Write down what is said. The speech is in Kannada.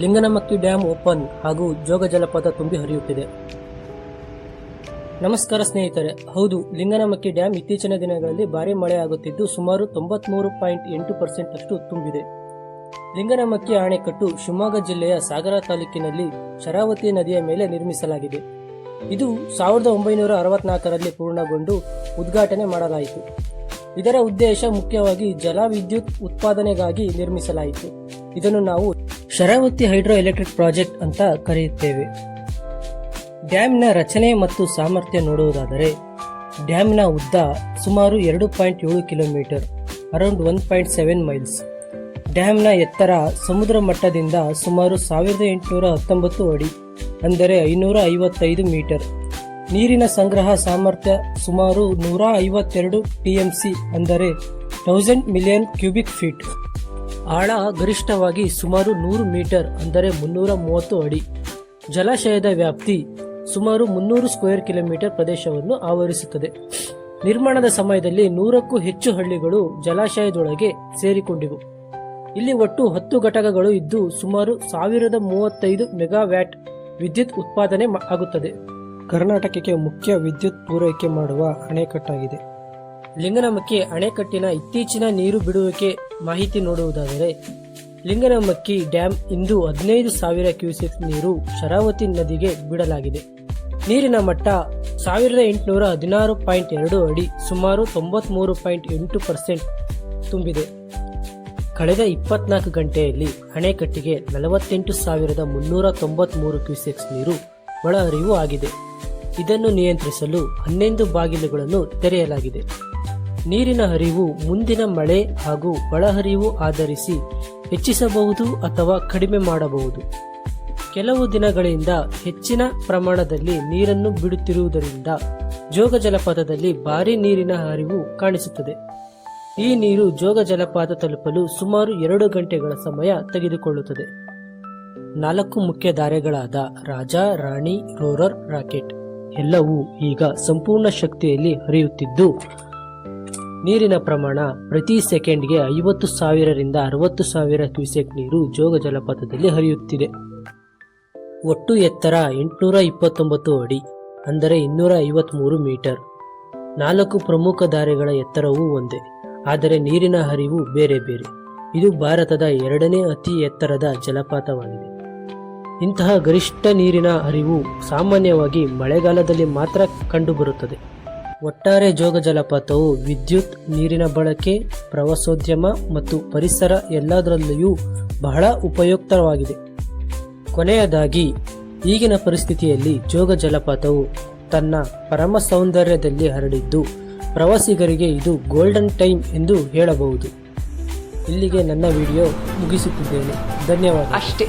ಲಿಂಗನಮಕ್ಕಿ ಡ್ಯಾಮ್ ಓಪನ್ ಹಾಗೂ ಜೋಗ ಜಲಪಾತ ತುಂಬಿ ಹರಿಯುತ್ತಿದೆ. ನಮಸ್ಕಾರ ಸ್ನೇಹಿತರೆ, ಹೌದು ಲಿಂಗನಮಕ್ಕಿ ಡ್ಯಾಮ್ ಇತ್ತೀಚಿನ ದಿನಗಳಲ್ಲಿ ಭಾರಿ ಮಳೆಯಾಗುತ್ತಿದ್ದು ಸುಮಾರು ತೊಂಬತ್ಮೂರು ಪಾಯಿಂಟ್ ಎಂಟು ಪರ್ಸೆಂಟ್ ಅಷ್ಟು ತುಂಬಿದೆ. ಲಿಂಗನಮಕ್ಕಿ ಅಣೆಕಟ್ಟು ಶಿವಮೊಗ್ಗ ಜಿಲ್ಲೆಯ ಸಾಗರ ತಾಲೂಕಿನಲ್ಲಿ ಶರಾವತಿ ನದಿಯ ಮೇಲೆ ನಿರ್ಮಿಸಲಾಗಿದೆ. ಇದು ಸಾವಿರದ ಒಂಬೈನೂರ ಅರವತ್ನಾಲ್ಕರಲ್ಲಿ ಪೂರ್ಣಗೊಂಡು ಉದ್ಘಾಟನೆ ಮಾಡಲಾಯಿತು. ಇದರ ಉದ್ದೇಶ ಮುಖ್ಯವಾಗಿ ಜಲವಿದ್ಯುತ್ ಉತ್ಪಾದನೆಗಾಗಿ ನಿರ್ಮಿಸಲಾಯಿತು. ಇದನ್ನು ನಾವು ಶರಾವತಿ ಹೈಡ್ರೋ ಎಲೆಕ್ಟ್ರಿಕ್ ಪ್ರಾಜೆಕ್ಟ್ ಅಂತ ಕರೆಯುತ್ತೇವೆ. ಡ್ಯಾಮ್ನ ರಚನೆ ಮತ್ತು ಸಾಮರ್ಥ್ಯ ನೋಡುವುದಾದರೆ, ಡ್ಯಾಮ್ನ ಉದ್ದ ಸುಮಾರು ಎರಡು ಪಾಯಿಂಟ್ ಏಳು kilometre, around one point seven miles. ಡ್ಯಾಮ್ನ ಎತ್ತರ ಸಮುದ್ರ ಮಟ್ಟದಿಂದ ಸುಮಾರು ಸಾವಿರದ ಎಂಟುನೂರ ಹತ್ತೊಂಬತ್ತು ಅಡಿ, ಅಂದರೆ ಐನೂರ ಐವತ್ತೈದು ಮೀಟರ್. ನೀರಿನ ಸಂಗ್ರಹ ಸಾಮರ್ಥ್ಯ ಸುಮಾರು ನೂರ ಐವತ್ತೆರಡು ಟಿ ಎಂ ಸಿ ಅಂದರೆ ಥೌಸಂಡ್ ಮಿಲಿಯನ್ ಕ್ಯೂಬಿಕ್ ಫೀಟ್ ಆಳ ಗರಿಷ್ಠವಾಗಿ ಸುಮಾರು ನೂರು ಮೀಟರ್ ಅಂದರೆ ಮುನ್ನೂರ ಮೂವತ್ತು ಅಡಿ. ಜಲಾಶಯದ ವ್ಯಾಪ್ತಿ ಸುಮಾರು ಮುನ್ನೂರು ಸ್ಕ್ವೇರ್ ಕಿಲೋಮೀಟರ್ ಪ್ರದೇಶವನ್ನು ಆವರಿಸುತ್ತದೆ. ನಿರ್ಮಾಣದ ಸಮಯದಲ್ಲಿ ನೂರಕ್ಕೂ ಹೆಚ್ಚು ಹಳ್ಳಿಗಳು ಜಲಾಶಯದೊಳಗೆ ಸೇರಿಕೊಂಡಿವೆ. ಇಲ್ಲಿ ಒಟ್ಟು ಹತ್ತು ಘಟಕಗಳು ಇದ್ದು ಸುಮಾರು ಸಾವಿರದ ಮೂವತ್ತೈದು ಮೆಗಾವ್ಯಾಟ್ ವಿದ್ಯುತ್ ಉತ್ಪಾದನೆ ಆಗುತ್ತದೆ. ಕರ್ನಾಟಕಕ್ಕೆ ಮುಖ್ಯ ವಿದ್ಯುತ್ ಪೂರೈಕೆ ಮಾಡುವ ಅಣೆಕಟ್ಟಾಗಿದೆ. ಲಿಂಗನಮಕ್ಕಿ ಅಣೆಕಟ್ಟಿನ ಇತ್ತೀಚಿನ ನೀರು ಬಿಡುವಿಕೆ ಮಾಹಿತಿ ನೋಡುವುದಾದರೆ, ಲಿಂಗನಮಕ್ಕಿ ಡ್ಯಾಂ ಇಂದು ಹದಿನೈದು ಸಾವಿರ ಕ್ಯೂಸೆಕ್ ನೀರು ಶರಾವತಿ ನದಿಗೆ ಬಿಡಲಾಗಿದೆ. ನೀರಿನ ಮಟ್ಟ ಸಾವಿರದ ಎಂಟುನೂರ ಹದಿನಾರು ಪಾಯಿಂಟ್ ಎರಡು ಅಡಿ, ಸುಮಾರು ತೊಂಬತ್ಮೂರು ಪಾಯಿಂಟ್ ಎಂಟು ಪರ್ಸೆಂಟ್ ತುಂಬಿದೆ. ಕಳೆದ ಇಪ್ಪತ್ನಾಲ್ಕು ಗಂಟೆಯಲ್ಲಿ ಅಣೆಕಟ್ಟಿಗೆ ನಲವತ್ತೆಂಟು ಸಾವಿರದ ಮುನ್ನೂರ ತೊಂಬತ್ಮೂರು ಕ್ಯೂಸೆಕ್ಸ್ ನೀರು ಒಳಹರಿವು ಆಗಿದೆ. ಇದನ್ನು ನಿಯಂತ್ರಿಸಲು ಹನ್ನೊಂದು ಬಾಗಿಲುಗಳನ್ನು ತೆರೆಯಲಾಗಿದೆ. ನೀರಿನ ಹರಿವು ಮುಂದಿನ ಮಳೆ ಹಾಗೂ ಒಳಹರಿವು ಆಧರಿಸಿ ಹೆಚ್ಚಿಸಬಹುದು ಅಥವಾ ಕಡಿಮೆ ಮಾಡಬಹುದು. ಕೆಲವು ದಿನಗಳಿಂದ ಹೆಚ್ಚಿನ ಪ್ರಮಾಣದಲ್ಲಿ ನೀರನ್ನು ಬಿಡುತ್ತಿರುವುದರಿಂದ ಜೋಗ ಜಲಪಾತದಲ್ಲಿ ಭಾರಿ ನೀರಿನ ಹರಿವು ಕಾಣಿಸುತ್ತದೆ. ಈ ನೀರು ಜೋಗ ಜಲಪಾತ ತಲುಪಲು ಸುಮಾರು ಎರಡು ಗಂಟೆಗಳ ಸಮಯ ತೆಗೆದುಕೊಳ್ಳುತ್ತದೆ. ನಾಲ್ಕು ಮುಖ್ಯ ದಾರೆಗಳಾದ ರಾಜ, ರಾಣಿ, ರೋರರ್, ರಾಕೆಟ್. ಎಲ್ಲವೂ ಈಗ ಸಂಪೂರ್ಣ ಶಕ್ತಿಯಲ್ಲಿ ಹರಿಯುತ್ತಿದ್ದು ನೀರಿನ ಪ್ರಮಾಣ ಪ್ರತಿ ಸೆಕೆಂಡ್ಗೆ ಐವತ್ತು ಸಾವಿರರಿಂದ ಅರವತ್ತು ಸಾವಿರ ಕ್ಯೂಸೆಕ್ ನೀರು ಜೋಗ ಜಲಪಾತದಲ್ಲಿ ಹರಿಯುತ್ತಿದೆ. ಒಟ್ಟು ಎತ್ತರ ಎಂಟುನೂರ ಇಪ್ಪತ್ತೊಂಬತ್ತು ಅಡಿ, ಅಂದರೆ ಇನ್ನೂರ ಐವತ್ಮೂರು ಮೀಟರ್. ನಾಲ್ಕು ಪ್ರಮುಖ ದಾರಿಗಳ ಎತ್ತರವೂ ಒಂದೇ, ಆದರೆ ನೀರಿನ ಹರಿವು ಬೇರೆ ಬೇರೆ. ಇದು ಭಾರತದ ಎರಡನೇ ಅತಿ ಎತ್ತರದ ಜಲಪಾತವಾಗಿದೆ. ಇಂತಹ ಗರಿಷ್ಠ ನೀರಿನ ಹರಿವು ಸಾಮಾನ್ಯವಾಗಿ ಮಳೆಗಾಲದಲ್ಲಿ ಮಾತ್ರ ಕಂಡುಬರುತ್ತದೆ. ಒಟ್ಟಾರೆ ಜೋಗ ಜಲಪಾತವು ವಿದ್ಯುತ್, ನೀರಿನ ಬಳಕೆ, ಪ್ರವಾಸೋದ್ಯಮ ಮತ್ತು ಪರಿಸರ ಎಲ್ಲದರಲ್ಲಿಯೂ ಬಹಳ ಉಪಯುಕ್ತವಾಗಿದೆ. ಕೊನೆಯದಾಗಿ, ಈಗಿನ ಪರಿಸ್ಥಿತಿಯಲ್ಲಿ ಜೋಗ ಜಲಪಾತವು ತನ್ನ ಪರಮ ಸೌಂದರ್ಯದಲ್ಲಿ ಹರಡಿದ್ದು, ಪ್ರವಾಸಿಗರಿಗೆ ಇದು ಗೋಲ್ಡನ್ ಟೈಮ್ ಎಂದು ಹೇಳಬಹುದು. ಇಲ್ಲಿಗೆ ನನ್ನ ವಿಡಿಯೋ ಮುಗಿಸುತ್ತಿದ್ದೇನೆ. ಧನ್ಯವಾದ. ಅಷ್ಟೇ.